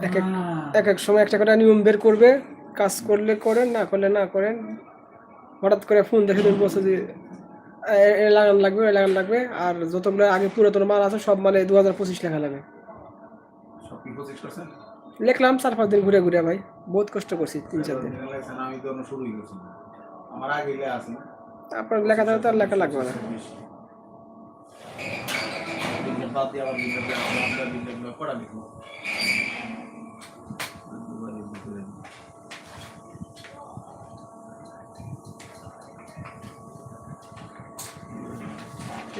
এক এক এক এক সময় একটা করে নিয়ম বের করবে কাজ করলে করেন না করলে না করেন। হঠাৎ করে ফোন দেখে তুমি বলছো যে এ- লাগান লাগবে এ লাগান লাগবে আর যতগুলো আগে পুরাতন মাল আছে সব মালে দু হাজার পঁচিশ লেখা লাগে সব কি করছেন লিখলাম চার, পাঁচ দিন ঘুরে ঘুরে ভাই বহুত কষ্ট করছি তিন, চার দিন লাগছে না আমি তো শুরুই করছি আমার আগে লে আছে আপনার লেখা থাকলে তো আর লেখা লাগবে না।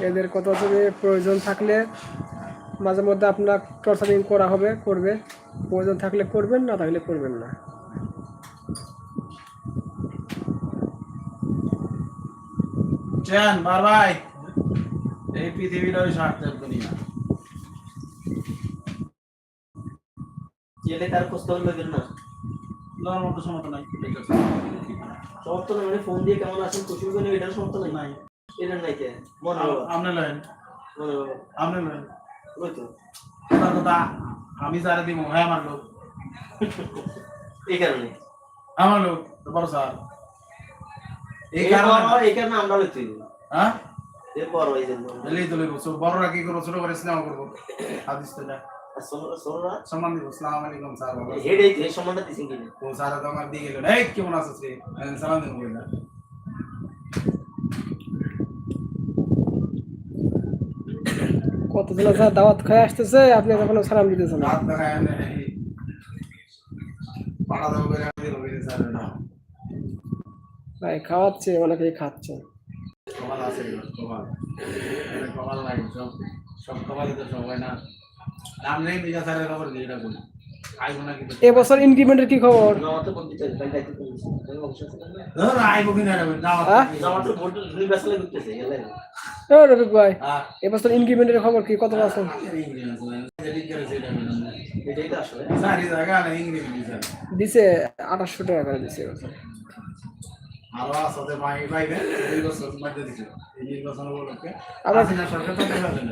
এদের কথা হচ্ছে যে প্রয়োজন থাকলে মাঝে মধ্যে আপনার টর্চারিং করা হবে করবে। প্রয়োজন থাকলে করবেন না থাকলে করবেন না। চেন বার ভাই এই পৃথিবীটা ওই স্বার্থের দুনিয়া। জেলে তার খোঁজ খবর না? মতো নাই। মানে ফোন দিয়ে কেমন আছেন? খুশি এটার নাই? এটার নাই কে? মনে মনে লয়েন ওই তো তার কথা আমি যারা দিব হ্যাঁ আমার লোক। এই কারণে। আমার লোক বড় স্যার। এই কারণে এই কারণে আমরা লইতে হ্যাঁ? এরপর ওই জন্য এলেই তো লইব সো বড়রা কি করব? ছোট করে সিনেমা করব? হাদিস তো না আর সোনরা সোনরা সম্মান দিব। আসসালামু আলাইকুম স্যার। হেড এই এই সম্মানটা দিছেন কিনা? ও স্যার তো আমার দিয়ে গেল। এই কেমন আছিস রে? সালাম কত যা দাওয়াত খায় আসতেছে, আপনি তখন সালাম দিতেছেন ভাই, খাওয়াচ্ছে, অনেকেই খাচ্ছে। সব সব তো সব হয় না। নাম নেই মিজা স্যারের খবর দিয়ে এবছর ইনক্রিমেন্টের কি খবর হ্যাঁ? রফিক ভাই হ্যাঁ এবছর ইনক্রিমেন্টের খবর কি কত আছে দিছে আঠাশশো টাকা করে দিছে এবছর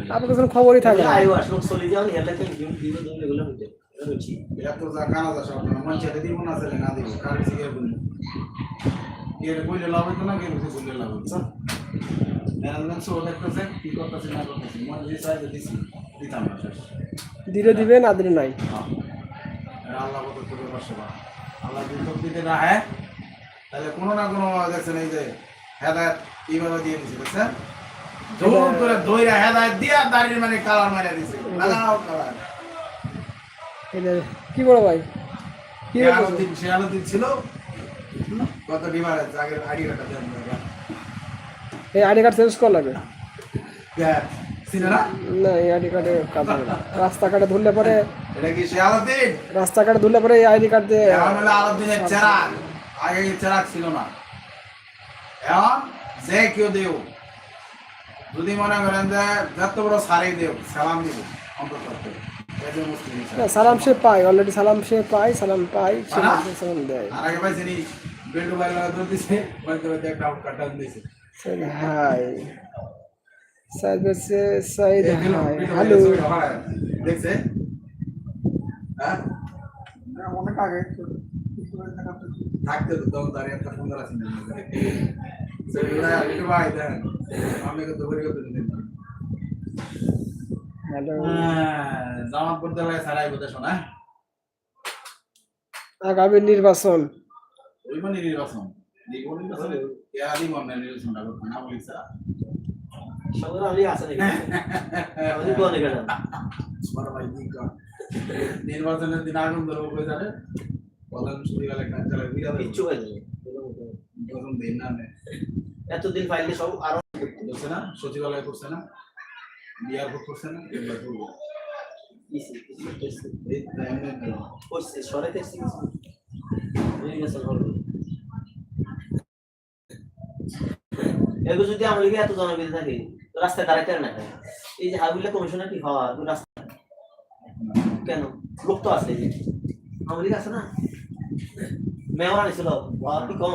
আপনার কোনো খবরই থাকে যা সব না মঞ্চে দিব না ছেলে না দিব কার সিগে বলি এর কইলে লাভ হইতো না কেন কিছু বললে লাভ হইতো? ম্যানেজমেন্ট সো দেখতেছে কি করতেছে না করতেছে। মন যে চাইবে দিছি দিতাম না শেষ। দিলে দিবে না দিলে নাই। হ্যাঁ। আল্লাহ কত করে বসে আল্লাহ যদি তোর দিতে না হ্যাঁ তাহলে কোনো না কোনো দেখছেন এই যে হেদায়ত এইভাবে দিয়ে দিছে দেখছেন জোর করে দইরা হেদায়ত দিয়া দাড়ির মানে কালার মারিয়া দিছে। লাগাও কালার। যে, কি বড় ভাই? কি ছিল। কত ডিমার আগের আইডি কার্ডটা এই আইডি কার্ড চেঞ্জ করা লাগবে? না? এই আইডি কার্ডে কাজ হবে না। রাস্তাঘাটে ধরলে পরে এটা কি সে আলো দিন রাস্তাঘাটে ধরলে পরে এই আইডি কার্ড দিয়ে এখন হলো আলো দিনের আগে চেরাগ ছিল না। এখন যে কেউ দেও। যদি মনে করেন যে যত বড় সারেই দেও সালাম দিব অন্তত। না, সালাম সে পায় অলরেডি সালাম সে পায় সালাম পায় সে সালাম দেয়। আগে পাইছে নি বেল্টু বাইরে লাগা দিছে বাইরে ধরে একটা আউট কাটা দিছে সাইদ হাই। সাইদ বলছে সাইদ হাই। হ্যালো। বাইরে ছবিটা বাড়ায়। দেখছে? হ্যাঁ? অনেক আগে থাকতে তো দম দাঁড়িয়ে একটা সুন্দর আছে না? ভাই দেন আমি দিন জামাত করতে লাগে সারাই শোনা আগামী নির্বাচন। মানে নির্বাচন? মনে নির্বাচনের দিন আগুন ধরবো জানে বলেন গেলে কাজ চালে বিয়া কিচ্ছু পাই নাই দিন না নে। এতদিন ফাইলে সব আরও করছে না? সচিবালয় করছে না? করছে না এগুলো যদি আমরা এত জনবিধি থাকে, রাস্তায় দাঁড়াইতে না? এই যে হাবিলা কমিশনার কি হওয়া রাস্তা কেন? লোক তো আছে। আমাদের আছে না? মেয়র আনিছিল কি কম?